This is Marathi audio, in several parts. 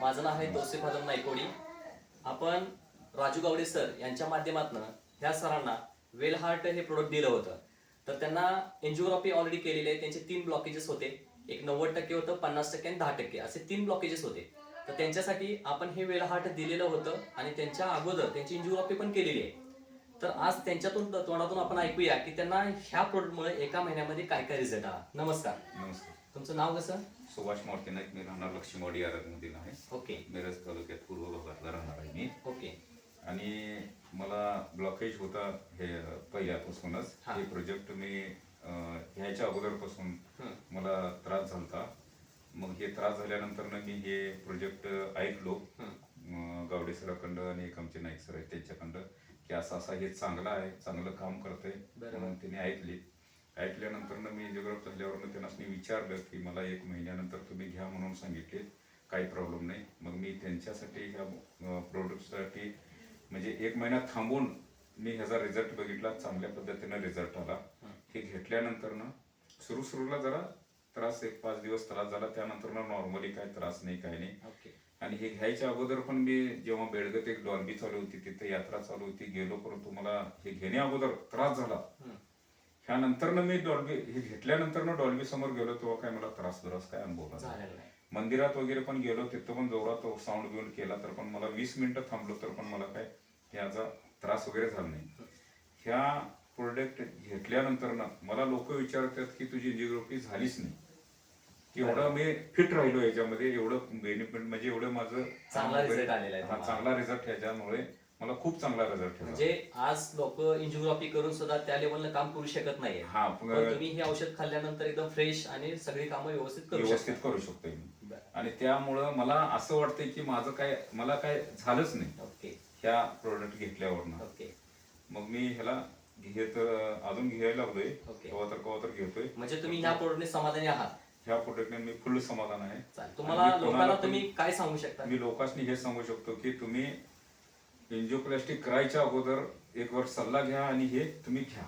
माझं नाव आहे तोसिफ आदम नायकोडी आपण राजू गावडे सर यांच्या माध्यमातून ह्या सरांना वेल हार्ट हे प्रोडक्ट दिलं होतं. तर त्यांना एन्जिओग्राफी ऑलरेडी केलेली आहे त्यांचे तीन ब्लॉकेजेस होते. एक नव्वद टक्के होतं पन्नास टक्के आणि दहा टक्के. असे तीन ब्लॉकेजेस होते. तर त्यांच्यासाठी आपण हे वेल हार्ट दिलेलं होतं आणि त्यांच्या अगोदर त्यांची एन्जिओग्राफी पण केलेली आहे. तर आज त्यांच्यातून तोंडातून आपण ऐकूया की त्यांना ह्या प्रोडक्टमुळे एका महिन्यामध्ये काय काय रिझल्ट आला. नमस्कार. नमस्कार. तुमचं नाव कसं? सुभाष मारुती नाईक. मी राहणार लक्ष्मीवाडी आराधमधील आहे. ओके. मिरज तालुक्यात पूर्व भागातला राहणार आहे मी. ओके. आणि मला ब्लॉकेज होता हे पहिल्यापासूनच. हा. हे प्रोजेक्ट मी अं, ह्याच्या अगोदरपासून हं. मला त्रास झालता. मग हे त्रास झाल्यानंतर मी हे प्रोजेक्ट ऐकलो. हं. अं, गावडे आणि एक आमचे नाईक सर आहेत त्यांच्याकडं की असं असं हे चांगलं आहे चांगलं काम करतंय बरोबर. म्हणून त्यांनी ऐकली. ऐकल्यानंतर मी जिओग्राफ झाल्यावर त्यांना मी विचारलं की मला एक महिन्यानंतर तुम्ही घ्या म्हणून सांगितले. काही प्रॉब्लेम नाही. मग मी त्यांच्यासाठी ह्या प्रोडक्टसाठी म्हणजे एक महिना थांबून मी ह्याचा रिझल्ट बघितला चांगल्या पद्धतीने रिझल्ट आला. हे. घेतल्यानंतर ना सुरू सुरूला जरा त्रास एक पाच दिवस त्रास झाला. त्यानंतर ना नॉर्मली काय त्रास नाही काय नाही. ओके. आणि हे घ्यायच्या अगोदर पण मी जेव्हा बेडगत एक डॉल्बी चालू होती तिथे यात्रा चालू होती गेलो परंतु मला हे घेण्या अगोदर त्रास झाला. हं. ह्यानंतर ना मी डॉल्बी हे घेतल्यानंतर डॉल्बी समोर गेलो तेव्हा काय मला त्रास बराच काय अनुभव आला झालेलं नाही. मंदिरात वगैरे पण गेलो तिथं पण जोरात साऊंड घेऊन केला तर पण मला वीस मिनिटं थांबलो तर पण मला काय ह्याचा त्रास वगैरे झाला नाही. ह्या प्रोडक्ट घेतल्यानंतर ना मला लोक विचारतात की तुझी एंजिओग्राफी झालीच नाही. एवढं मी फिट राहिलो याच्यामध्ये एवढं बेनिफिट म्हणजे एवढं माझं चांगला result आलेला आहे हा, तुम्हाला. चांगला रिझल्ट ह्याच्यामुळे मला खूप चांगला रिझल्ट म्हणजे आज लोक एन्जिओग्राफी करून सुद्धा त्या लेवलला काम करू शकत नाहीये. हा पण तुम्ही हे औषध खाल्ल्यानंतर एकदम फ्रेश आणि सगळी कामं व्यवस्थित करू व्यवस्थित शकता करू शकतो मी. बरं. आणि त्यामुळं मला असं वाटतंय की माझं काय मला काय झालंच नाही. ओके. ह्या प्रोडक्ट घेतल्यावर ओके. मग मी ह्याला घेत अजून घ्यायला लागलोय. ओके. तर केव्हा तर घेतोय. म्हणजे तुम्ही ह्या प्रोडक्टने समाधानी आहात. ह्या प्रोडक्टने मी फुल समाधान आहे. चालेल. तुम्हाला आणि मी लोकांना कोणाला तुम्ही काय सांगू शकता? मी लोकांनी हे सांगू शकतो की तुम्ही एन्जिओप्लास्टिक करायच्या अगोदर एक वर्ष सल्ला घ्या आणि हे तुम्ही घ्या.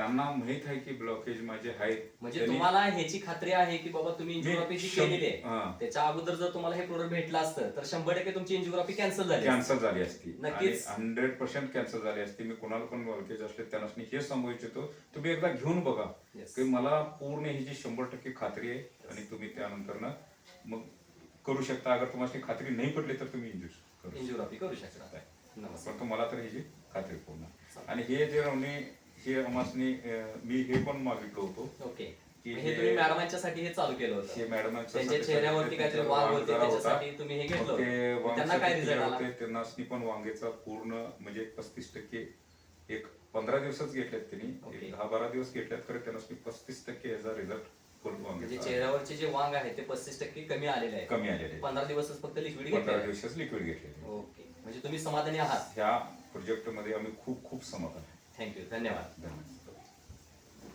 त्यांना माहीत आहे की ब्लॉकेज माझे आहेत म्हणजे त्यांनी- तुम्हाला ह्याची खात्री आहे की बाबा तुम्ही एन्जिओग्राफी जी शं- केलेली हा. आहे त्याच्या अगोदर जर तुम्हाला हे प्रोडक्ट भेटलं असतं तर शंभर टक्के तुमची एन्जिओग्राफी कॅन्सल झाली असती. कॅन्सल झाली असती नक्कीच. हंड्रेड पर्सेंट कॅन्सल झाली असती मी कोणाला पण ब्लॉकेज असले त्यांना हे सांगू इच्छितो तुम्ही एकदा घेऊन बघा Yes. की मला पूर्ण ह्याची शंभर टक्के खात्री आहे आणि तुम्ही त्यानंतर ना मग करू शकता अगर तुम्हाला खात्री नाही पडली तर तुम्ही करू शकता. एन्जिओग्राफी करू शकता नमस्कार पण तुम्हाला तर ह्याची खात्री पूर्ण. आणि हे जे रवणे हे आम्हासनी मी हे पण मागितलं होतं ओके. की हे हे- तुम्ही मॅडमांच्यासाठी हे चालू केलं हे होतं मॅडम त्यांच्या चेहऱ्यावरती काहीतरी वाघ होते त्याच्यासाठी तुम्ही हे घेतलं होतं. त्यांना काय रिझल्ट आला? पण पूर्ण म्हणजे पस्तीस टक्के एक पंधरा दिवसच घेतलेत त्यांनी. ओके. एक दहा बारा दिवस घेतल्यात खरं त्यांना पस्तीस टक्के याचा रिझल्ट म्हणजे चेहऱ्यावरचे जे वांग आहे ते पस्तीस टक्के कमी आलेले आहे कमी आलेले. पंधरा दिवसच फक्त लिक्विड पंधरा घेतले दिवसच लिक्विड घेतलेले ओके. म्हणजे तुम्ही समाधानी आहात. ह्या प्रोजेक्टमध्ये आम्ही खूप खूप समाधान आहे थँक्यू धन्यवाद धन्यवाद